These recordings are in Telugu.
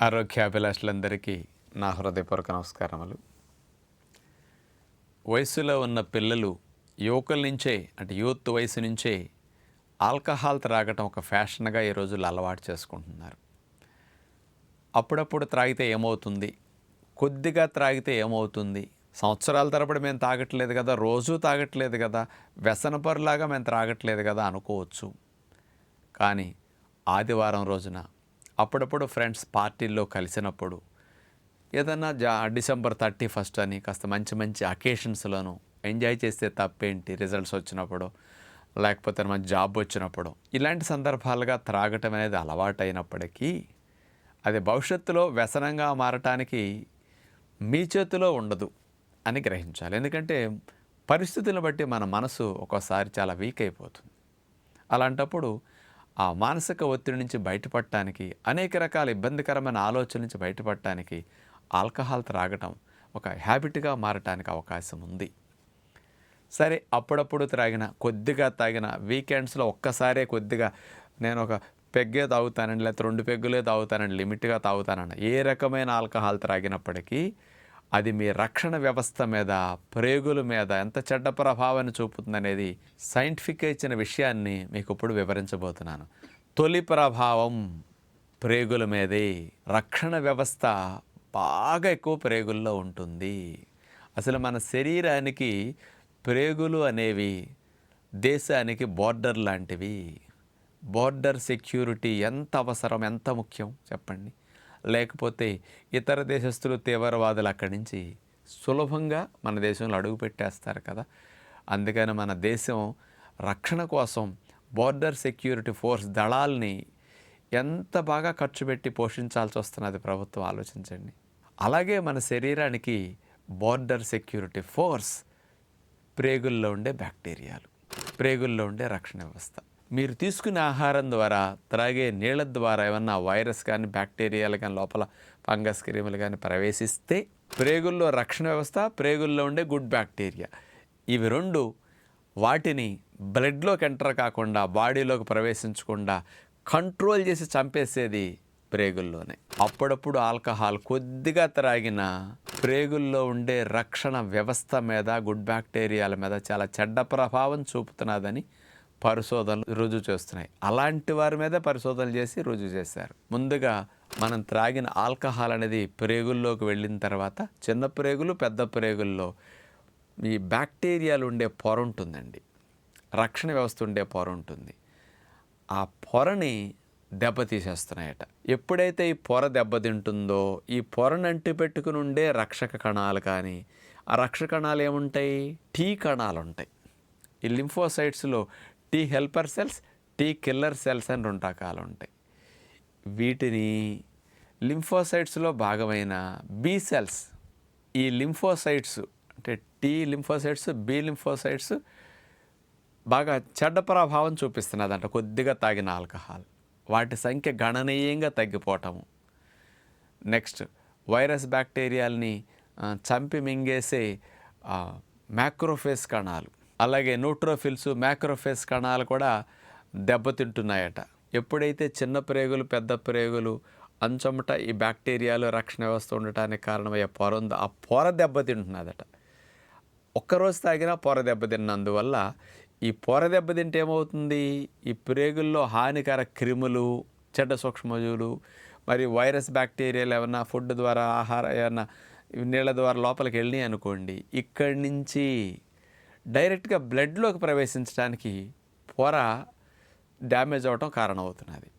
ఆరోగ్యాభిలాషులందరికీ నా హృదయపూర్వక నమస్కారములు. వయసులో ఉన్న పిల్లలు యువకుల నుంచే అంటే యూత్ వయసు నుంచే ఆల్కహాల్ త్రాగటం ఒక ఫ్యాషన్గా ఈ రోజుల్లో అలవాటు చేసుకుంటున్నారు. అప్పుడప్పుడు త్రాగితే ఏమవుతుంది? కొద్దిగా త్రాగితే ఏమవుతుంది? సంవత్సరాల తరబడి మేము తాగట్లేదు కదా రోజూ తాగట్లేదు కదా వ్యసనపరులాగా మేము త్రాగట్లేదు కదా అనుకోవచ్చు. కానీ ఆదివారం రోజున అప్పుడప్పుడు ఫ్రెండ్స్ పార్టీల్లో కలిసినప్పుడు ఏదన్నా జా డిసెంబర్ థర్టీ ఫస్ట్ అని కాస్త మంచి మంచి అకేషన్స్లోను ఎంజాయ్ చేస్తే తప్పేంటి రిజల్ట్స్ వచ్చినప్పుడు? లేకపోతే మన జాబ్ వచ్చినప్పుడు? ఇలాంటి సందర్భాలుగా త్రాగటం అనేది అలవాటైనప్పటికీ అది భవిష్యత్తులో వ్యసనంగా మారటానికి మీ చేతిలో ఉండదు అని గ్రహించాలి. ఎందుకంటే పరిస్థితులను బట్టి మన మనసు ఒక్కోసారి చాలా వీక్ అయిపోతుంది. అలాంటప్పుడు ఆ మానసిక ఒత్తిడి నుంచి బయటపడటానికి అనేక రకాల ఇబ్బందికరమైన ఆలోచన నుంచి బయటపడటానికి ఆల్కహాల్ త్రాగటం ఒక హ్యాబిట్గా మారటానికి అవకాశం ఉంది. సరే అప్పుడప్పుడు త్రాగిన కొద్దిగా తాగిన వీకెండ్స్లో ఒక్కసారే కొద్దిగా నేను ఒక పెగ్గే తాగుతానండి లేకపోతే రెండు పెగ్గులే తాగుతానండి లిమిట్గా తాగుతానండి ఏ రకమైన ఆల్కహాల్ త్రాగినప్పటికీ అది మీ రక్షణ వ్యవస్థ మీద ప్రేగుల మీద ఎంత చెడ్డ ప్రభావాన్ని చూపుతుందనేది సైంటిఫిక్గా ఇచ్చిన విషయాన్ని మీకు ఇప్పుడు వివరించబోతున్నాను. తొలి ప్రభావం ప్రేగుల మీదే రక్షణ వ్యవస్థ బాగా ఎక్కువ ప్రేగుల్లో ఉంటుంది. అసలు మన శరీరానికి ప్రేగులు అనేవి దేశానికి బోర్డర్ లాంటివి. బోర్డర్ సెక్యూరిటీ ఎంత అవసరం ఎంత ముఖ్యం? చెప్పండి. లేకపోతే ఇతర దేశస్తులు తీవ్రవాదులు అక్కడి నుంచి సులభంగా మన దేశంలో అడుగు పెట్టేస్తారు కదా. అందుకని మన దేశం రక్షణ కోసం బోర్డర్ సెక్యూరిటీ ఫోర్స్ దళాల్ని ఎంత బాగా ఖర్చు పెట్టి పోషించాల్సి వస్తున్నది ప్రభుత్వం ఆలోచించండి. అలాగే మన శరీరానికి బోర్డర్ సెక్యూరిటీ ఫోర్స్ ప్రేగుల్లో ఉండే బ్యాక్టీరియాలు ప్రేగుల్లో ఉండే రక్షణ వ్యవస్థ. మీరు తీసుకునే ఆహారం ద్వారా త్రాగే నీళ్ళ ద్వారా ఏమన్నా వైరస్ కానీ బ్యాక్టీరియాలు కానీ లోపల ఫంగస్ క్రిములు కానీ ప్రవేశిస్తే ప్రేగుల్లో రక్షణ వ్యవస్థ ప్రేగుల్లో ఉండే గుడ్ బ్యాక్టీరియా. ఇవి రెండు వాటిని బ్లడ్లోకి ఎంటర్ కాకుండా బాడీలోకి ప్రవేశించకుండా కంట్రోల్ చేసి చంపేసేది ప్రేగుల్లోనే. అప్పుడప్పుడు ఆల్కహాల్ కొద్దిగా త్రాగిన ప్రేగుల్లో ఉండే రక్షణ వ్యవస్థ మీద గుడ్ బ్యాక్టీరియాల మీద చాలా చెడ్డ ప్రభావం చూపుతున్నదని పరిశోధనలు రుజువు చేస్తున్నాయి. అలాంటి వారి మీద పరిశోధనలు చేసి రుజువు చేశారు. ముందుగా మనం త్రాగిన ఆల్కహాల్ అనేది ప్రేగుల్లోకి వెళ్ళిన తర్వాత చిన్న ప్రేగులు పెద్ద ప్రేగుల్లో ఈ బ్యాక్టీరియాలు ఉండే పొర ఉంటుందండి. రక్షణ వ్యవస్థ ఉండే పొర ఉంటుంది. ఆ పొరని దెబ్బతీసేస్తున్నాయట. ఎప్పుడైతే ఈ పొర దెబ్బతింటుందో ఈ పొరను అంటి పెట్టుకుని ఉండే రక్షక కణాలు కానీ ఆ రక్షక కణాలు ఏముంటాయి? టీ కణాలు ఉంటాయి. ఈ లింఫోసైట్స్లో T helper cells T killer cells అని రెండు రకాలు ఉంటాయి. వీటిని లింఫోసైట్స్లో భాగమైన బి సెల్స్ ఈ లింఫోసైట్స్ అంటే టీ లింఫోసైట్స్ బి లింఫోసైట్స్ బాగా చెడ్డ ప్రభావం చూపిస్తున్నదంట. కొద్దిగా తాగిన ఆల్కహాల్. వాటి సంఖ్య గణనీయంగా తగ్గిపోవటము. నెక్స్ట్ వైరస్ బ్యాక్టీరియాల్ని చంపి మింగేసే మ్యాక్రోఫేస్ కణాలు. అలాగే న్యూట్రోఫిల్స్ మ్యాక్రోఫేస్ కణాలు కూడా దెబ్బతింటున్నాయట. ఎప్పుడైతే చిన్న ప్రేగులు పెద్ద ప్రేగులు అంచమట ఈ బ్యాక్టీరియాలు రక్షణ వ్యవస్థ ఉండటానికి కారణమయ్యే పొర ఉందో ఆ పొర దెబ్బతింటున్నదట ఒక్కరోజు తాగినా పొర దెబ్బతిన్నందువల్ల ఈ పొర దెబ్బతింటే ఏమవుతుంది? ఈ ప్రేగుల్లో హానికర క్రిములు చెడ్డ సూక్ష్మజీవులు మరి వైరస్ బ్యాక్టీరియాలు ఏమైనా ఫుడ్ ద్వారా ఆహార ఏమైనా నీళ్ళ ద్వారా లోపలికి వెళ్ళినాయి అనుకోండి ఇక్కడి నుంచి డైరెక్ట్గా బ్లడ్లోకి ప్రవేశించడానికి పొర డ్యామేజ్ అవ్వటం కారణమవుతున్నది.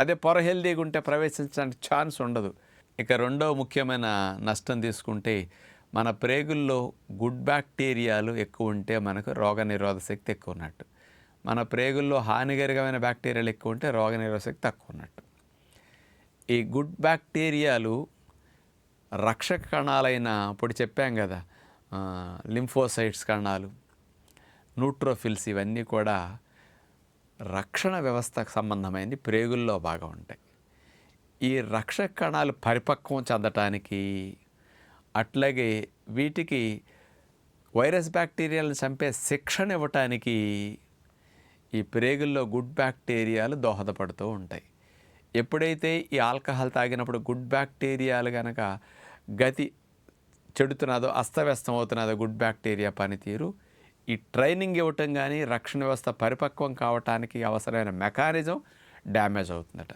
అదే పొర హెల్దీగా ఉంటే ప్రవేశించడానికి ఛాన్స్ ఉండదు. ఇక రెండో ముఖ్యమైన నష్టం తీసుకుంటే మన ప్రేగుల్లో గుడ్ బ్యాక్టీరియాలు ఎక్కువ ఉంటే మనకు రోగ నిరోధక శక్తి ఎక్కువ ఉన్నట్టు. మన ప్రేగుల్లో హానికరమైన బ్యాక్టీరియాలు ఎక్కువ ఉంటే రోగ నిరోధక శక్తి తక్కువ ఉన్నట్టు. ఈ గుడ్ బ్యాక్టీరియాలు రక్షక కణాలైన ఇప్పుడు చెప్పాం కదా లింఫోసైట్స్ కణాలు న్యూట్రోఫిల్స్ ఇవన్నీ కూడా రక్షణ వ్యవస్థకు సంబంధమైనవి ప్రేగుల్లో బాగా ఉంటాయి ఈ రక్షక కణాలు పరిపక్వం చెందటానికి అట్లాగే వీటికి వైరస్ బ్యాక్టీరియాలను చంపే శిక్షణ ఇవ్వటానికి ఈ ప్రేగుల్లో గుడ్ బ్యాక్టీరియాలు దోహదపడుతూ ఉంటాయి. ఎప్పుడైతే ఈ ఆల్కహాల్ తాగినప్పుడు గుడ్ బ్యాక్టీరియాలు కనుక గతి చెడుతున్నదో అస్తవ్యస్తం అవుతున్నదో గుడ్ బ్యాక్టీరియా పనితీరు ఈ ట్రైనింగ్ ఇవ్వటం కానీ రక్షణ వ్యవస్థ పరిపక్వం కావటానికి అవసరమైన మెకానిజం డ్యామేజ్ అవుతుందట.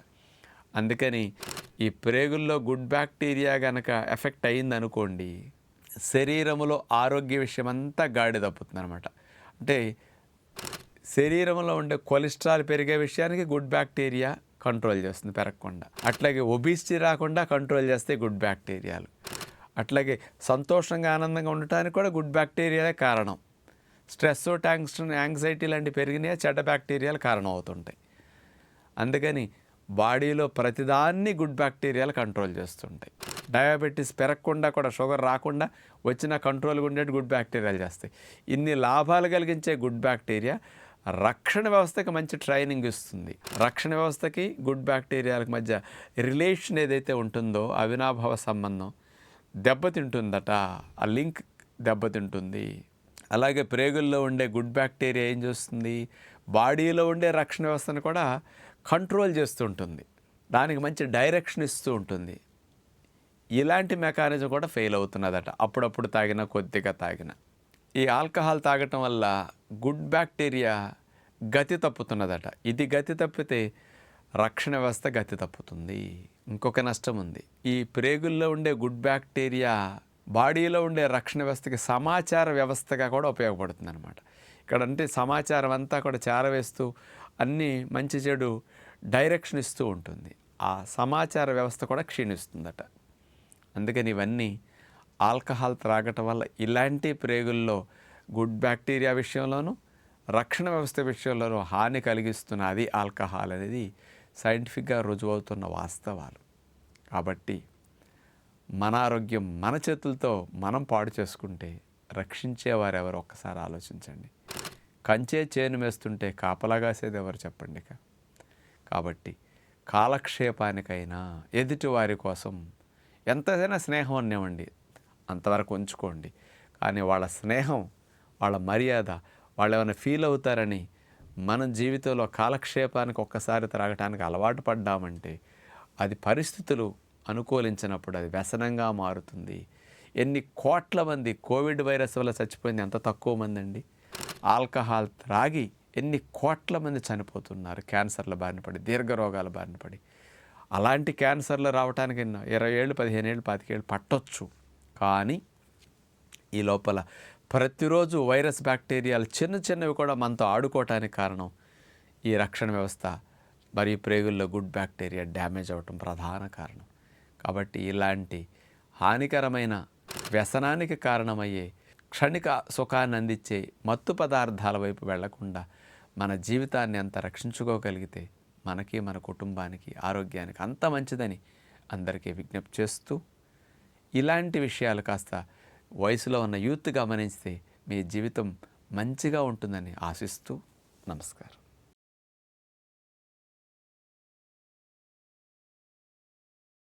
అందుకని ఈ ప్రేగుల్లో గుడ్ బ్యాక్టీరియా కనుక ఎఫెక్ట్ అయిందనుకోండి శరీరములో ఆరోగ్య విషయం అంతా గాడి తప్పుతుంది అనమాట అంటే శరీరంలో ఉండే కొలెస్ట్రాల్ పెరిగే విషయానికి గుడ్ బ్యాక్టీరియా కంట్రోల్ చేస్తుంది పెరగకుండా. అట్లాగే ఒబిసిటీ రాకుండా కంట్రోల్ చేస్తే గుడ్ బ్యాక్టీరియాలు. అట్లాగే సంతోషంగా ఆనందంగా ఉండటానికి కూడా గుడ్ బ్యాక్టీరియాలే కారణం. స్ట్రెస్ ట్యాంక్స్ యాంగ్జైటీ లాంటి పెరిగినాయి చెడ్డ బ్యాక్టీరియాలు కారణం అవుతుంటాయి అందుకని బాడీలో ప్రతిదాన్ని గుడ్ బ్యాక్టీరియాలు కంట్రోల్ చేస్తుంటాయి. డయాబెటీస్ పెరగకుండా కూడా షుగర్ రాకుండా వచ్చిన కంట్రోల్గా ఉండేటి గుడ్ బ్యాక్టీరియాలు చేస్తాయి. ఇన్ని లాభాలు కలిగించే గుడ్ బ్యాక్టీరియా రక్షణ వ్యవస్థకి మంచి ట్రైనింగ్ ఇస్తుంది. రక్షణ వ్యవస్థకి గుడ్ బ్యాక్టీరియాలకు మధ్య రిలేషన్ ఏదైతే ఉంటుందో అవినాభావ సంబంధం దెబ్బతింటుందట. ఆ లింక్ దెబ్బతింటుంది. అలాగే ప్రేగుల్లో ఉండే గుడ్ బ్యాక్టీరియా ఏం చేస్తుంది? బాడీలో ఉండే రక్షణ వ్యవస్థను కూడా కంట్రోల్ చేస్తూ ఉంటుంది. దానికి మంచి డైరెక్షన్ ఇస్తూ ఉంటుంది. ఇలాంటి మెకానిజం కూడా ఫెయిల్ అవుతున్నదట. అప్పుడప్పుడు తాగిన కొద్దిగా తాగిన. ఈ ఆల్కహాల్ తాగటం వల్ల గుడ్ బ్యాక్టీరియా గతి తప్పుతున్నదట. ఇది గతి తప్పితే రక్షణ వ్యవస్థ గతి తప్పుతుంది. ఇంకొక నష్టం ఉంది. ఈ ప్రేగుల్లో ఉండే గుడ్ బ్యాక్టీరియా బాడీలో ఉండే రక్షణ వ్యవస్థకి సమాచార వ్యవస్థగా కూడా ఉపయోగపడుతుంది అనమాట ఇక్కడ అంటే సమాచారం అంతా కూడా చేరవేస్తూ అన్నీ మంచి చెడు డైరెక్షన్ ఇస్తూ ఉంటుంది. ఆ సమాచార వ్యవస్థ కూడా క్షీణిస్తుందట. అందుకని ఇవన్నీ ఆల్కహాల్ త్రాగటం వల్ల ఇలాంటి ప్రేగుల్లో గుడ్ బ్యాక్టీరియా విషయంలోనూ రక్షణ వ్యవస్థ విషయంలోనూ హాని కలిగిస్తున్న అది ఆల్కహాల్ అనేది సైంటిఫిక్గా రుజువవుతున్న వాస్తవాలు. కాబట్టి మన ఆరోగ్యం మన చేతులతో మనం పాడు చేసుకుంటే రక్షించేవారు ఎవరు ఒక్కసారి ఆలోచించండి. కంచే చేను వేస్తుంటే కాపలాగాసేది ఎవరు చెప్పండి ఇక? కాబట్టి కాలక్షేపానికైనా ఎదుటి వారి కోసం ఎంతైనా స్నేహం అనేవండి అంతవరకు ఉంచుకోండి. కానీ వాళ్ళ స్నేహం వాళ్ళ మర్యాద వాళ్ళు ఏమైనా ఫీల్ అవుతారని మన జీవితంలో కాలక్షేపానికి ఒక్కసారి త్రాగటానికి అలవాటు పడ్డామంటే అది పరిస్థితులు అనుకూలించినప్పుడు అది వ్యసనంగా మారుతుంది. ఎన్ని కోట్ల మంది కోవిడ్ వైరస్ వల్ల చచ్చిపోయింది ఎంత తక్కువ మంది అండి ఆల్కహాల్ త్రాగి ఎన్ని కోట్ల మంది చనిపోతున్నారు క్యాన్సర్ల బారిన పడి దీర్ఘరోగాల బారిన పడి. అలాంటి క్యాన్సర్లు రావడానికి ఇరవై ఏళ్ళు పదిహేను ఏళ్ళు పాతికేళ్ళు పట్టొచ్చు. కానీ ఈ లోపల ప్రతిరోజు వైరస్ బ్యాక్టీరియాలు చిన్న చిన్నవి కూడా మనతో ఆడుకోవటానికి కారణం ఈ రక్షణ వ్యవస్థ. మరియు ప్రేగుల్లో గుడ్ బ్యాక్టీరియా డ్యామేజ్ అవ్వటం ప్రధాన కారణం. కాబట్టి ఇలాంటి హానికరమైన వ్యసనానికి కారణమయ్యే క్షణిక సుఖాన్ని అందించే మత్తు పదార్థాల వైపు వెళ్ళకుండా మన జీవితాన్ని అంత రక్షించుకోగలిగితే మనకి మన కుటుంబానికి ఆరోగ్యానికి అంత మంచిదని అందరికీ విజ్ఞప్తి చేస్తూ ఇలాంటి విషయాలు కాస్త వయసులో ఉన్న యూత్ గమనిస్తే మీ జీవితం మంచిగా ఉంటుందని ఆశిస్తూ నమస్కారం.